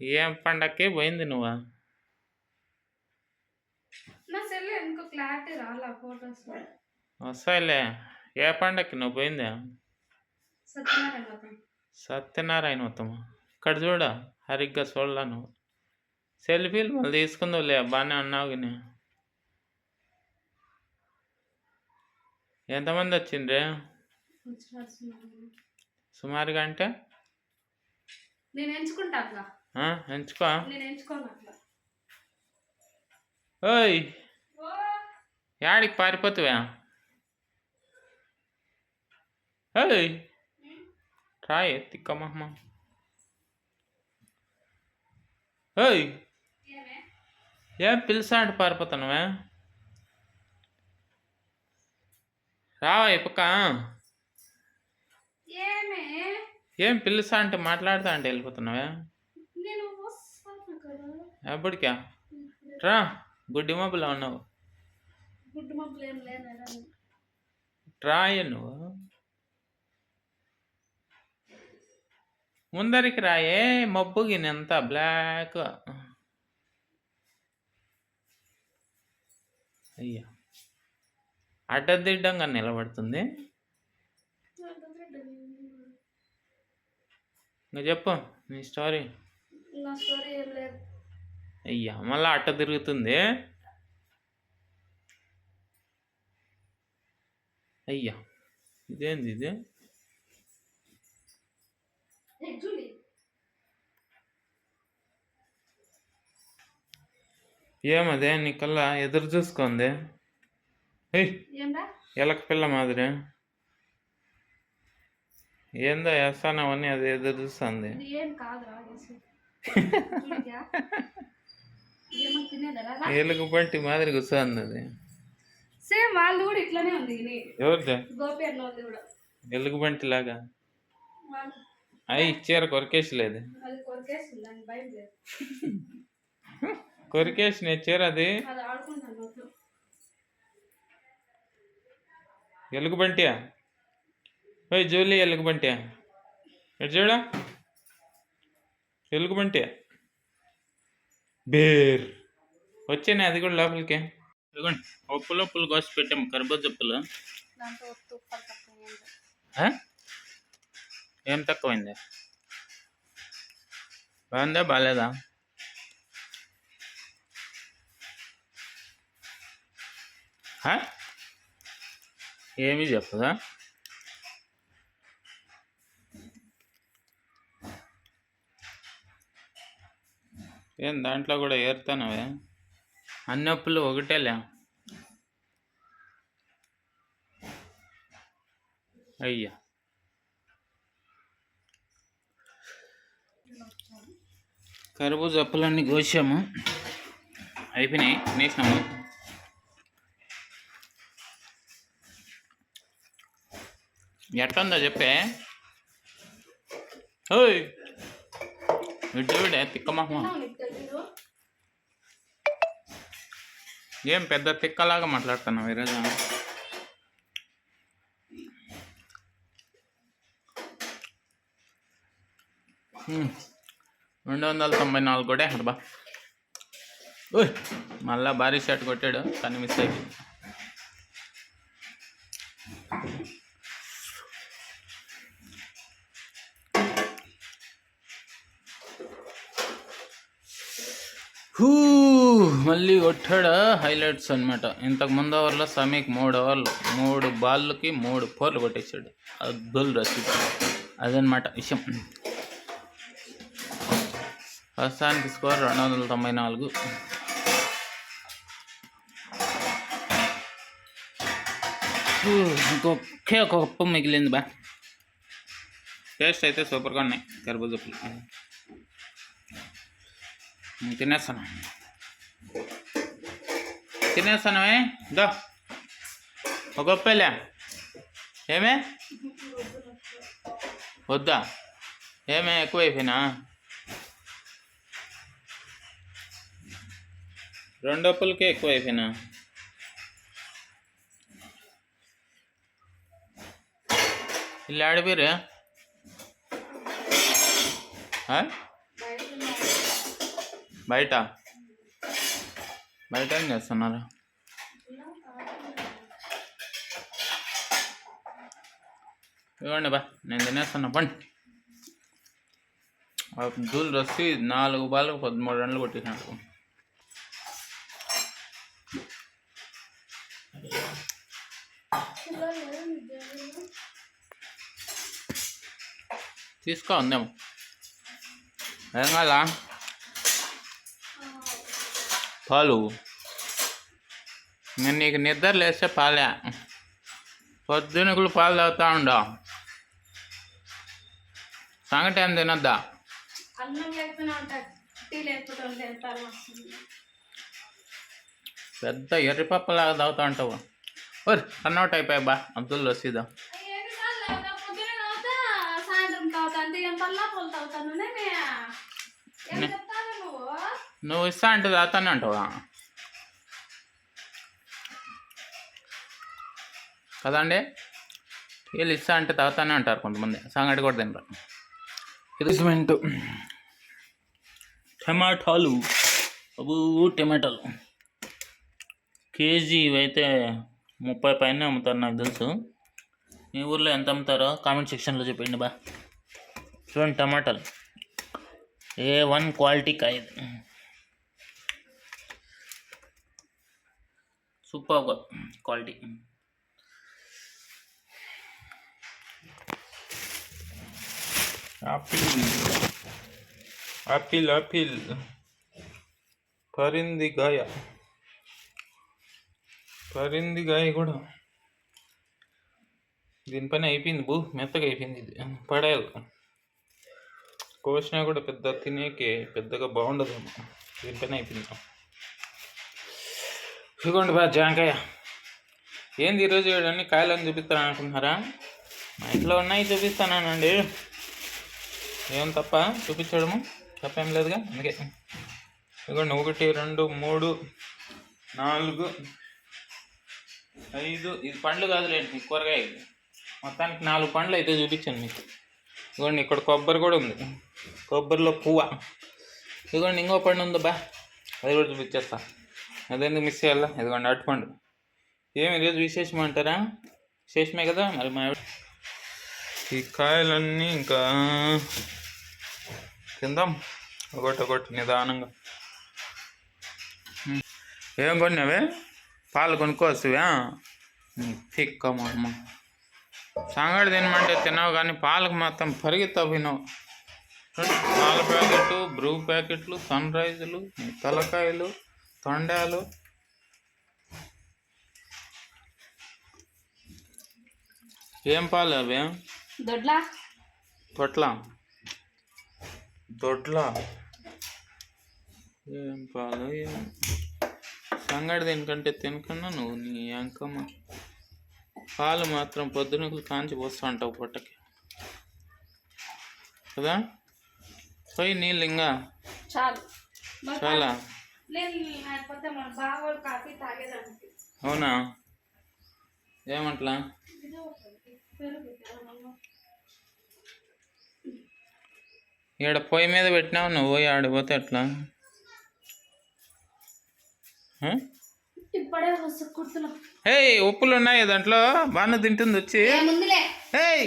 ఏం పండక్కి పోయింది నువ్వు? వస్తాయిలే. ఏ పండక్కి నువ్వు పోయింది? సత్యనారాయణ ఉత్తమ ఇక్కడ చూడ సరిగ్గా చూడలా నువ్వు. సెల్ఫీలు మళ్ళీ తీసుకుందావులే బాగానే ఉన్నావు కానీ ఎంతమంది వచ్చిండ్రే? సుమారు. సుమారుగా అంటే? నేను ఎంచుకుంటా ఎంచుకో. ఓయ్. యాడికి పారిపోతావా? ఓయ్. రాయ్ తిక్కమ్మ ఓయ్. ఏం పిలిసా అంటే పారిపోతున్నావా? రావా ఇప్పక ఏం పిలుసా అంటే మాట్లాడుతా అంటే వెళ్ళిపోతున్నావా? ఎప్పటికా? రా గుడ్డి మబ్బులో ఉన్నావు? రాయ నువ్వు. ముందరికి రాయే మబ్బు గినంత బ్లాక్ అయ్యా. అడ్డదిడ్డంగా నిలబడుతుంది. ఇంకా చెప్పు నీ స్టోరీ నా స్టోరీ ఏం లేదు. అయ్యా మళ్ళీ అట్ట తిరుగుతుంది. అయ్యా ఇదేంది ఇది? ఏమదే నీ కల్లా ఎదురు చూసుకుంది ఎలక పిల్ల మాదిరి. ఏందో వేస్తానవన్నీ అది ఎదురు చూస్తుంది. ఏం కాదురా ఎలుగు బంటి మాదిరి కూర్చోంది అది సేమ్ వాళ్ళు కూడా ఇట్లానే ఉంది ఎవరిదే? గోపి అన్న కూడా. ఎలుగు బంటి లాగా? అయి చీర కొరికేసలేదు. అది కొరికేస్తుంది దానికి భయం లేదు. కొరికేసిన చీర అది? ఎలుగు బంటియా ఓయ్ జూలీ ఎలుగు బంటియా ఎటు చూడ? ఎలుగు బంటియా బేర్. వచ్చానే అది కూడా లోపలికి. ఇదిగోండి ఒప్పులు ఒప్పులు కోసి పెట్టాము కర్బూజ తక్కువ ఏం తక్కువైంది? బాగుందా బాగాలేదా? ఏమీ చెప్పదా? ఏం దాంట్లో కూడా ఏరుతానవే? అన్ని అప్పులు ఒకటేలే. అయ్యా. కరుబూజ అప్పులన్నీ కోసాము. అయిపోయినాయి. తినేసినాము ఉందో చెప్పే? ఓయ్. విడ్డ విడే తిన్నావా ఏం పెద్ద తిక్కలాగా మాట్లాడుతున్నావు ఈరోజు రెండు వందల తొంభై నాలుగు కూడా బా. ఓయ్ మళ్ళా భారీ షర్ట్ కొట్టాడు కానీ మిస్ అయిపోయింది హూ. మళ్ళీ కొట్టాడు? హైలైట్స్ అనమాట ఇంతకు ముందు ఓవర్లో సమీక్ మూడు ఓవర్లు మూడు బాల్కి మూడు ఫోర్లు కొట్టేశాడు అద్భుల్ రసీద్ అదనమాట విషయం. ప్రస్తుతానికి స్కోర్ రెండు వందల తొంభై నాలుగు. హూ, ఇంకొకే ఒక కప్పు మిగిలింది బా. టేస్ట్ అయితే సూపర్గా ఉన్నాయి. కర్బూజప్పులు తినేస్తాను. తినేస్తానమే దా ఒక గొప్పలే ఏమే వద్దా ఏమే ఎక్కువైపోయినా రెండు అప్పులకే ఎక్కువైపోయినా ఇల్లు ఆడిపోయారు బయట ఉన్నారు. బయట ఏం చేస్తున్నారు? ఇవ్వండి బా నేను తినేస్తున్నా పండి. అబ్దుల్ రసీద్ నాలుగు బాల్ పదమూడు రన్లు కొట్టేసినాడు తీసుకో ఉందేమో. ఏం కాదా పాలు నేను నీకు నిద్ర లేస్తే పాలే. పొద్దునకులు పాలు తాగుతా ఉండవు సంగటి ఏం తినద్దా? పెద్ద ఎర్రిపప్పలాగా తాగుతా ఉంటావు. ఓర్ రన్అట్ అయిపోయా బా. అబ్దుల్ రసీదా సాయంత్రం తాగుతాను నేనే ఏం చెప్తాను నువ్వు నువ్వు ఇస్తా అంటే తాగుతానే అంటావా? కదండి వీళ్ళు ఇస్తా అంటే తాగుతానే అంటారు కొంతమంది. సంగటి కూడా తినరు. రిజ్మెంట్ టమాటాలు. అబూ టమాటాలు. కేజీ అయితే ముప్పై పైన అమ్ముతారు నాకు తెలుసు. మీ ఊర్లో ఎంత అమ్ముతారో కామెంట్ సెక్షన్లో చెప్పండి బా. చూడండి టమాటాలు. ఏ వన్ క్వాలిటీ కాయదు సూపర్గా క్వాలిటీ ఆపిల్ ఆపిల్ ఆపిల్ పరింది గాయ పరింది గాయ కూడా దీనిపైన అయిపోయింది బూ మెత్తగా అయిపోయింది ఇది. పడేయాలి కోసినా కూడా పెద్ద తినేకే పెద్దగా బాగుండదు దీనిపైన అయిపోయింది. ఇదిగోండి బా జాంకాయ. ఏంది ఈరోజు అన్ని కాయలని చూపిస్తాను అనుకుంటున్నారా మా ఇంట్లో ఉన్నాయి చూపిస్తానండి ఏం తప్ప చూపించడము. తప్పేం లేదుగా అందుకే. ఇదిగోండి ఒకటి రెండు మూడు నాలుగు ఐదు. ఇది పండ్లు కాదులేండి కూరగాయ మొత్తానికి నాలుగు పండ్లు అయితే చూపించాను మీకు. ఇదిగోండి ఇక్కడ కొబ్బరి కూడా ఉంది. కొబ్బరిలో పువ్వ. ఇదిగోండి ఇంకో పండు ఉందా బా? అది కూడా చూపించేస్తాను అదెందుకు మిస్ చేయాలా? ఇదిగోండి అట్టుకోండి ఏమి ఈరోజు విశేషం అంటారా? విశేషమే కదా మరి మా ఈ కాయలన్నీ ఇంకా తిందాం. ఒకటి ఒకటి నిదానంగా. ఏం కొన్నావే? పాలు కొనుక్కోవచ్చువా? పిక్క మా సంగడి తినమంటే తినవు కానీ పాలకు మాత్రం పరిగెత్తా పోయినావు పాల ప్యాకెట్లు బ్రూ ప్యాకెట్లు సన్ రైజులు తలకాయలు తొండాలు. ఏం పాలు అవి? దొడ్లా? తొట్ల. దొడ్ల. ఏం పాలు? ఏం? సంగడి దీనికంటే తినకన్నా నువ్వు నీ అంకమ్మ. పాలు మాత్రం పొద్దునకు కాంచి పోస్తూ ఉంటావు పొట్టకి. కదా? పోయి నీళ్ళు ఇంకా. చాలు. అవునా? ఏమంటలా. ఈడ పొయ్యి మీద పెట్టినావు నువ్వు పోయి ఆడిపోతే ఎట్లా? ఏయ్ ఉప్పులు ఉన్నాయి దాంట్లో? బాగానే తింటుంది వచ్చి. ఏయ్!